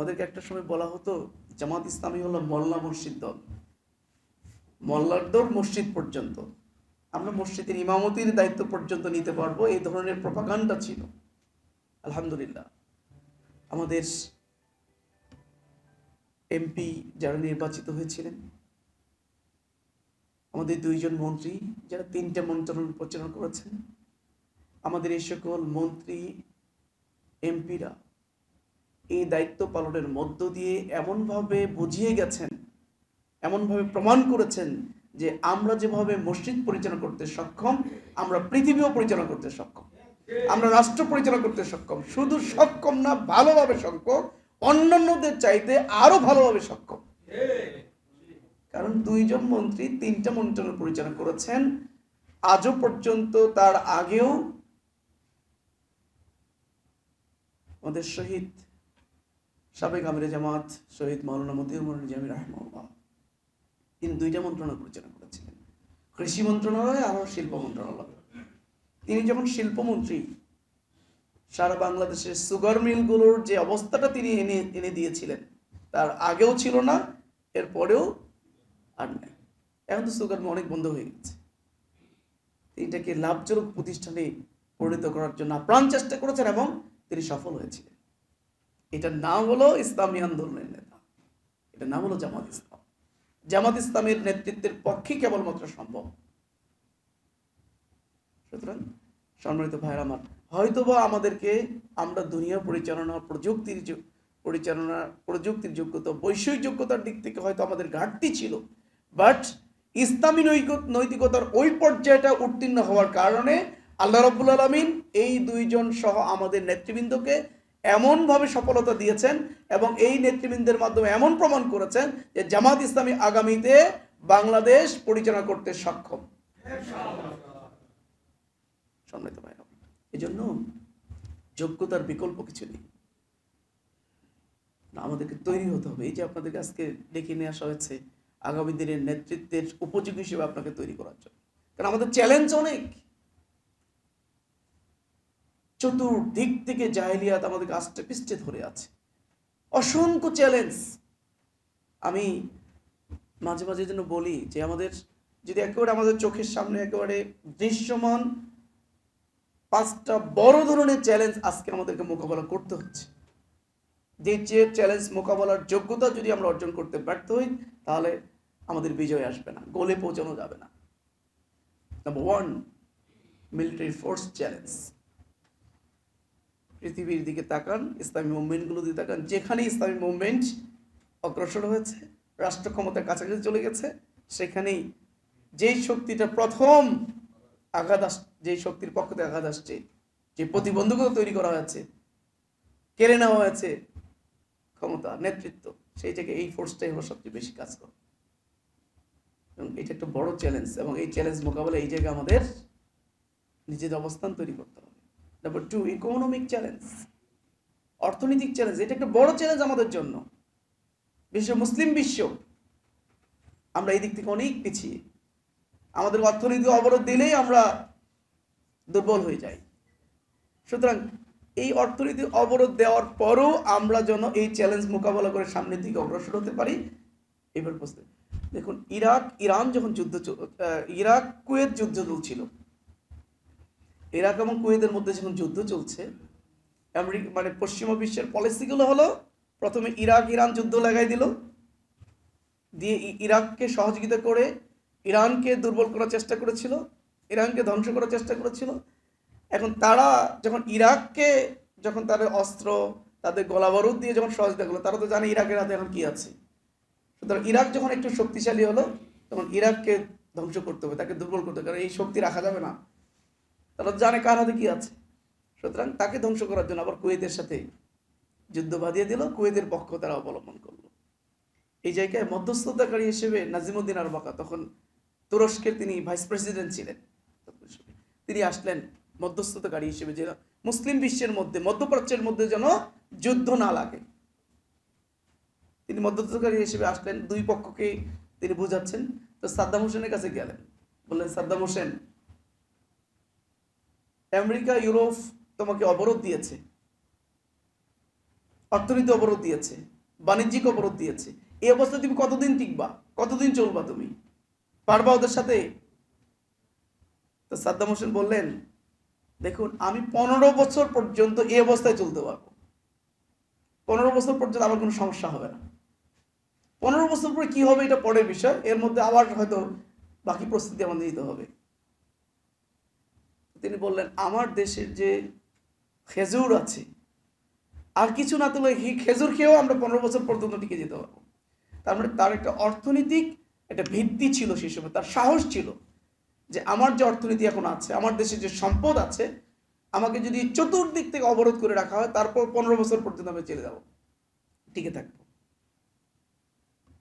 আমাদেরকে একটা সময় বলা হতো, জামাত ইসলামী হলো মোল্লা মসজিদ দল। মোল্লার দল মসজিদ পর্যন্ত। আমরা মসজিদের ইমামতির দায়িত্ব পর্যন্ত নিতে পারব, এই ধরনের প্রপাগান্ডা ছিল। আলহামদুলিল্লাহ। আমাদের এমপি যারা নির্বাচিত হয়েছিলেন, আমাদের দুইজন মন্ত্রী যারা তিনটা মন্ত্রণালয় পরিচালনা করেছেন, আমাদের এই সকল মন্ত্রী এমপিরা এই দায়িত্ব পালনের মধ্য দিয়ে এমনভাবে বুঝিয়ে গেছেন, এমনভাবে প্রমাণ করেছেন যে আমরা যেভাবে মসজিদ পরিচালনা করতে সক্ষম, আমরা পৃথিবীও পরিচালনা করতে সক্ষম, আমরা রাষ্ট্র পরিচালনা করতে সক্ষম, শুধু সক্ষম না, ভালোভাবে সক্ষম, অন্যান্যদের চাইতে আরও ভালোভাবে সক্ষম। কারণ দুইজন মন্ত্রী তিনটা মন্ত্রণালয় পরিচালনা করেছেন, আজও পর্যন্ত তার আগেও আমাদের শহীদ সাবেক আমিরে জামাত শহীদ মৌলানা মতিউর মরুন জামি রাহমাল্লাহ তিনি দুইটা মন্ত্রণালয় পরিচালনা করেছিলেন। কৃষি মন্ত্রণালয় আর শিল্প মন্ত্রণালয়। তিনি যখন শিল্পমন্ত্রী, সারা বাংলাদেশের সুগার মিলগুলোর যে অবস্থাটা তিনি এনে এনে দিয়েছিলেন, তার আগেও ছিল না এর পরেও আর নেই। এখন তো সুগার অনেক বন্ধ হয়ে গেছে। এটাকে লাভজনক প্রতিষ্ঠানে পরিণত করার জন্য আপ্রাণ চেষ্টা করেছেন এবং তিনি সফল হয়েছিলেন। এটার নাম হলো ইসলামী আন্দোলনের নেতা। এটার নাম হলো জামাত ইসলাম। জামাত ইসলামের নেতৃত্বের পক্ষে কেবলমাত্র সম্ভব। সুতরাং সম্মানিত ভাইয়ের আমার, হয়তোবা আমাদেরকে আমরা দুনিয়া পরিচালনা প্রযুক্তির পরিচালনা, প্রযুক্তির যোগ্যতা বৈষয়িক যোগ্যতার দিক থেকে হয়তো আমাদের ঘাটতি ছিল। বাট ইসলামী নৈতিকতার ওই পর্যায়টা উত্তীর্ণ হওয়ার কারণে আল্লাহ রব্বুল আলমিন এই দুইজন সহ আমাদের নেতৃবৃন্দকে এমনভাবে সফলতা দিয়েছেন এবং এই নেতৃবৃন্দের মাধ্যমে এমন প্রমাণ করেছেন যে জামাত ইসলামী আগামীতে বাংলাদেশ পরিচালনা করতে সক্ষম। সম্মানিত ভাই এই জন্য যোগ্যতার বিকল্প কিছু নেই। আমাদেরকে তৈরি হতে হবে। এই যে আপনাদেরকে আজকে ডেকে নিয়ে আসা হয়েছে, আগামী দিনের নেতৃত্বের উপযোগী হিসেবে আপনাকে তৈরি করার জন্য। কারণ আমাদের চ্যালেঞ্জ অনেক। চতুর্দিক থেকে জাহেলিয়াত আমাদেরকে আষ্টে পিষ্টে ধরে আছে। অসংখ্য চ্যালেঞ্জ আমি মাঝে মাঝে যেন বলি যে আমাদের যদি একেবারে আমাদের চোখের সামনে একেবারে দৃশ্যমান পাঁচটা বড় ধরনের চ্যালেঞ্জ আজকে আমাদেরকে মোকাবেলা করতে হচ্ছে। যে যে চ্যালেঞ্জ মোকাবেলার যোগ্যতা যদি আমরা অর্জন করতে ব্যর্থ হই, তাহলে আমাদের বিজয় আসবে না, গোলে পৌঁছানো যাবে না। Number one military force challenge পৃথিবীর দিকে তাকান, ইসলামী মুভমেন্টগুলো দিকে তাকান, যেখানে ইসলামী মুভমেন্ট অগ্রসর হয়েছে, রাষ্ট্র ক্ষমতার কাছাকাছি চলে গেছে, সেখানেই যেই শক্তিটা প্রথম আঘাত আস, যেই শক্তির পক্ষ থেকে আঘাত আসছে, যে প্রতিবন্ধকতা তৈরি করা হয়েছে, কেড়ে নেওয়া হয়েছে ক্ষমতা, নেতৃত্ব সেই জায়গায় এই ফোর্সটাই হলো সবচেয়ে বেশি কাজ করে। এবং এটা একটা বড় চ্যালেঞ্জ এবং এই চ্যালেঞ্জ মোকাবেলা এই জায়গায় আমাদের নিজের অবস্থান তৈরি করতে হবে। নাম্বার টু ইকোনমিক চ্যালেঞ্জ অর্থনৈতিক চ্যালেঞ্জ এটা একটা বড় চ্যালেঞ্জ আমাদের জন্য। বিশ্ব, মুসলিম বিশ্ব, আমরা এই দিক থেকে অনেক পিছিয়ে। আমাদের অর্থনীতি অবরোধ দিলেই আমরা দুর্বল হয়ে যাই। সুতরাং এই অর্থনীতি অবরোধ দেওয়ার পরও আমরা যেন এই চ্যালেঞ্জ মোকাবেলা করে সামনের দিকে অগ্রসর হতে পারি। এবার বুঝতে দেখুন, ইরাক, ইরান যখন যুদ্ধ ইরাক কুয়েত যুদ্ধ চলছিল ইরাক এবং কুয়েতের মধ্যে যখন যুদ্ধ চলছে, আমেরিকা মানে পশ্চিমা বিশ্বের পলিসিগুলো হলো, প্রথমে ইরাক, ইরান যুদ্ধ লাগাই দিল, দিয়ে ইরাককে সহযোগিতা করে ইরানকে দুর্বল করার চেষ্টা করেছিল, ইরানকে ধ্বংস করার চেষ্টা করেছিল। এখন তারা যখন ইরাককে, যখন তাদের অস্ত্র, তাদের গোলাবারুদ দিয়ে যখন সহযোগিতা করল, তারা তো জানে ইরাকের হাতে এখন কী আছে। সুতরাং ইরাক যখন একটু শক্তিশালী হলো, তখন ইরাককে ধ্বংস করতে হবে, তাকে দুর্বল করতে হবে, কারণ এই শক্তি রাখা যাবে না। তারা জানে কার হাতে কি আছে। সুতরাং তাকে ধ্বংস করার জন্য আবার কুয়েতের সাথে যুদ্ধ বাঁধিয়ে দিল। কুয়েতের পক্ষ তারা অবলম্বন করল। এই জায়গায় মধ্যস্থতাকারী হিসেবে নাজিমুদ্দিন আরবাকা, তখন তুরস্কের তিনি ভাইস প্রেসিডেন্ট ছিলেন। তিনি আসলেন মধ্যস্থতাকারী হিসেবে যে মুসলিম বিশ্বের মধ্যে, মধ্যপ্রাচ্যের মধ্যে যেন যুদ্ধ না লাগে। তিনি মধ্যস্থতাকারী হিসেবে আসলেন। দুই পক্ষকে তিনি বুঝাচ্ছেন। তো সাদ্দাম হোসেনের কাছে গেলেন। বললেন, সাদ্দাম হোসেন আমেরিকা, ইউরোপ তোমাকে অবরোধ দিয়েছে। অর্থনীতি অবরোধ দিয়েছে। বাণিজ্যিক অবরোধ দিয়েছে। এই অবস্থায় তুমি কতদিন টিকবা? কতদিন চলবা তুমি? পারবা ওদের সাথে? তো সাদ্দাম হোসেন বললেন, দেখুন, আমি পনেরো বছর পর্যন্ত এই অবস্থায় চলতে পারব। পনেরো বছর পর্যন্ত আমার কোনো সমস্যা হবে না। পনেরো বছর পরে কি হবে এটা পরের বিষয়। এর মধ্যে আবার হয়তো বাকি প্রস্তুতি আমাদের নিতে হবে। তিনি বললেন, আমার দেশের যে খেজুর আছে, আর কিছু না তুলে খেজুর খেয়েও আমরা পনেরো বছর পর্যন্ত টিকে যেতে পারব। তার মানে তার একটা অর্থনৈতিক একটা ভিত্তি ছিল সেই সময়, তার সাহস ছিল যে আমার যে অর্থনীতি এখন আছে, আমার দেশে যে সম্পদ আছে, আমাকে যদি চতুর্দিক থেকে অবরোধ করে রাখা হয়, তারপর পনেরো বছর পর্যন্ত আমি চলে যাব, টিকে থাকব।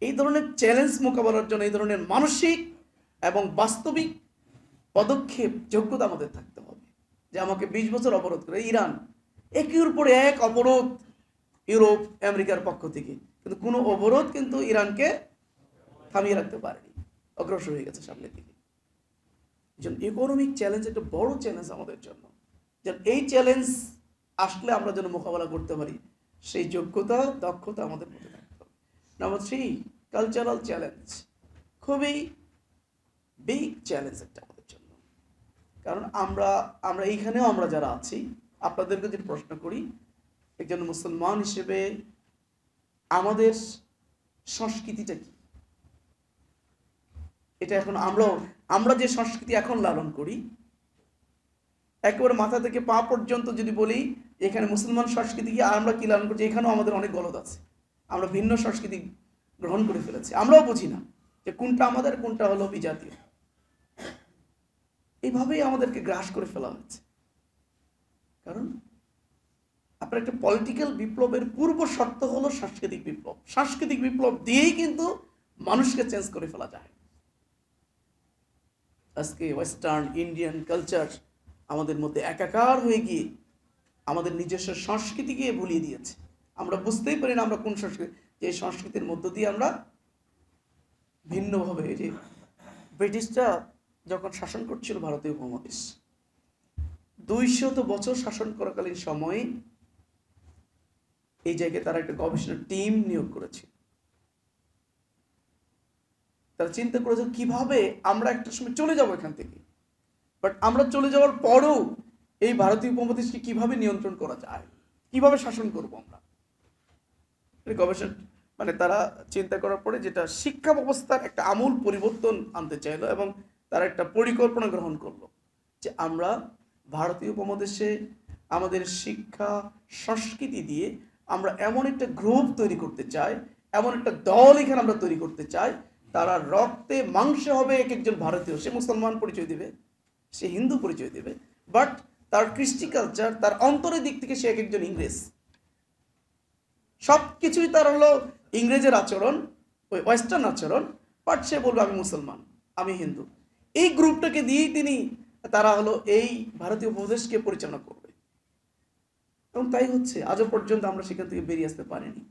এই ধরনের চ্যালেঞ্জ মোকাবেলার জন্য, এই ধরনের মানসিক এবং বাস্তবিক পদক্ষেপ, যোগ্যতা আমাদের থাকতে হবে। যে আমাকে বিশ বছর অবরোধ করে ইরান একের পরে এক অবরোধ ইউরোপ, আমেরিকার পক্ষ থেকে। কিন্তু কোনো অবরোধ কিন্তু ইরানকে থামিয়ে রাখতে পারেনি। অগ্রসর হয়ে গেছে সামনের দিকে। ইকোনমিক চ্যালেঞ্জ একটা বড় চ্যালেঞ্জ আমাদের জন্য। যেন এই চ্যালেঞ্জ আসলে আমরা যেন মোকাবেলা করতে পারি, সেই যোগ্যতা, দক্ষতা আমাদের মধ্যে থাকতে হবে। নাম্বার থ্রি কালচারাল চ্যালেঞ্জ খুবই বিগ চ্যালেঞ্জ একটা কারণ আমরা আমরা এইখানেও আমরা যারা আছি, আপনাদেরকে যদি প্রশ্ন করি, একজন মুসলমান হিসেবে আমাদের সংস্কৃতিটা কি? এটা এখন আমরাও, আমরা যে সংস্কৃতি এখন লালন করি, একেবারে মাথা থেকে পা পর্যন্ত যদি বলি, এখানে মুসলমান সংস্কৃতি কি, আর আমরা কি লালন করছি, এখানেও আমাদের অনেক গলদ আছে। আমরা ভিন্ন সংস্কৃতি গ্রহণ করে ফেলেছি। আমরাও বুঝি না যে কোনটা আমাদের, কোনটা হলো বিজাতীয়। এইভাবেই আমাদেরকে গ্রাস করে ফেলা হয়েছে। কারণ আপনার একটা পলিটিক্যাল বিপ্লবের পূর্ব শর্ত হলো সাংস্কৃতিক বিপ্লব। সাংস্কৃতিক বিপ্লব দিয়েই কিন্তু মানুষকে চেঞ্জ করে ফেলা যায়। আজকে ওয়েস্টার্ন ইন্ডিয়ান কালচার আমাদের মধ্যে একাকার হয়ে গিয়ে আমাদের নিজস্ব সংস্কৃতিকে ভুলিয়ে দিয়েছে। আমরা বুঝতেই পারি না আমরা কোন সংস্কৃতি যে সংস্কৃতির মধ্য দিয়ে আমরা ভিন্নভাবে যে ব্রিটিশরা যখন শাসন করছিল ভারতীয় উপমহাদেশ দুইশত বছর শাসন করাকালীন সময়ে এই জায়গায় তারা একটা গবেষণা টিম নিয়োগ করেছিল তারা চিন্তা করেছে কীভাবে আমরা একটা সময় চলে যাব এখান থেকে। বাট আমরা চলে যাওয়ার পরও এই ভারতীয় উপমহাদেশকে কীভাবে নিয়ন্ত্রণ করা যায়? কীভাবে শাসন করব আমরা? গবেষণা মানে তারা চিন্তা করার পরে যেটা শিক্ষা ব্যবস্থার একটা আমূল পরিবর্তন আনতে চাইলো এবং তারা একটা পরিকল্পনা গ্রহণ করল যে আমরা ভারতীয় উপমহাদেশে আমাদের শিক্ষা, সংস্কৃতি দিয়ে আমরা এমন একটা গ্রুপ তৈরি করতে চাই, এমন একটা দল এখানে আমরা তৈরি করতে চাই, তারা রক্তে মাংসে হবে এক একজন ভারতীয়। সে মুসলমান পরিচয় দেবে, সে হিন্দু পরিচয় দেবে বাট তার কৃষ্টি কালচার তার অন্তরের দিক থেকে সে এক একজন ইংরেজ। সব কিছুই তার হলো ইংরেজের আচরণ, ওই ওয়েস্টার্ন আচরণ বাট সে বলবে, আমি মুসলমান, আমি হিন্দু। এই গ্রুপটাকে দিয়েই তিনি, তারা হলো এই ভারতীয় উপদেশকে পরিচালনা করবে। এবং তাই হচ্ছে আজও পর্যন্ত আমরা সেখান থেকে বেরিয়ে আসতে পারিনি।